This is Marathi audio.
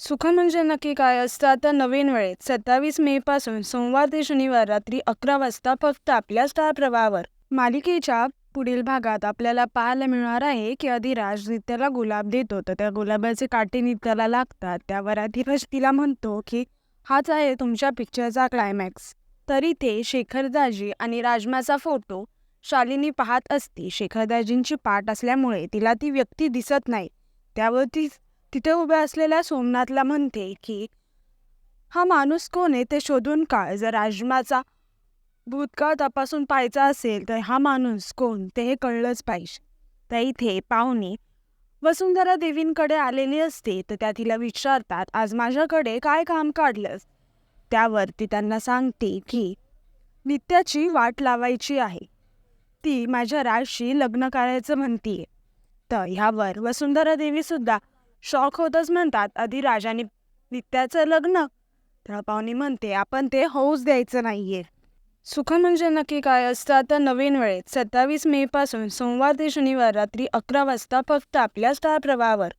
सुख म्हणजे नक्की काय असतं? आता नवीन वेळेत सत्तावीस मे पासून सोमवार ते शनिवार रात्री अकरा वाजता फक्त आपल्या स्टार प्रवाहावर. मालिकेच्या पुढील भागात आपल्याला पाहायला मिळणार आहे की अधिराज नित्याला गुलाब देतो. तर त्या गुलाबाचे काटे नित्याला लागतात. त्यावर अधिराज तिला म्हणतो की हाच आहे तुमच्या पिक्चरचा क्लायमॅक्स तरी ते शेखरदाजी आणि राजमाचा फोटो शालिनी पाहत असते. शेखरदाजींची पाठ असल्यामुळे तिला ती व्यक्ती दिसत नाही. त्यावर ती तिथे उभ्या असलेल्या सोमनाथला म्हणते की हा माणूस कोण आहे ते शोधून काढ. जर राजमाचा भूतकाळ तपासून पाहायचा असेल तर हा माणूस कोण ते हे कळलंच पाहिजे. तर इथे पाहुणे वसुंधरा देवींकडे आलेली असते. तर त्या तिला विचारतात आज माझ्याकडे काय काम काढलंस? त्यावर ती त्यांना सांगते की नित्याची वाट लावायची आहे. ती माझ्या राजशी लग्न करायचं म्हणतीये. तर ह्यावर वसुंधरा देवीसुद्धा शॉक होतच म्हणतात आधी राजाने नित्याचं लग्न. तर पाहुणी म्हणते आपण ते होऊच द्यायचं नाहीये. सुख म्हणजे नक्की काय असतं? आता नवीन वेळेत सत्तावीस मे पासून सोमवार ते शनिवार रात्री अकरा वाजता फक्त आपल्या स्टार प्रवाहावर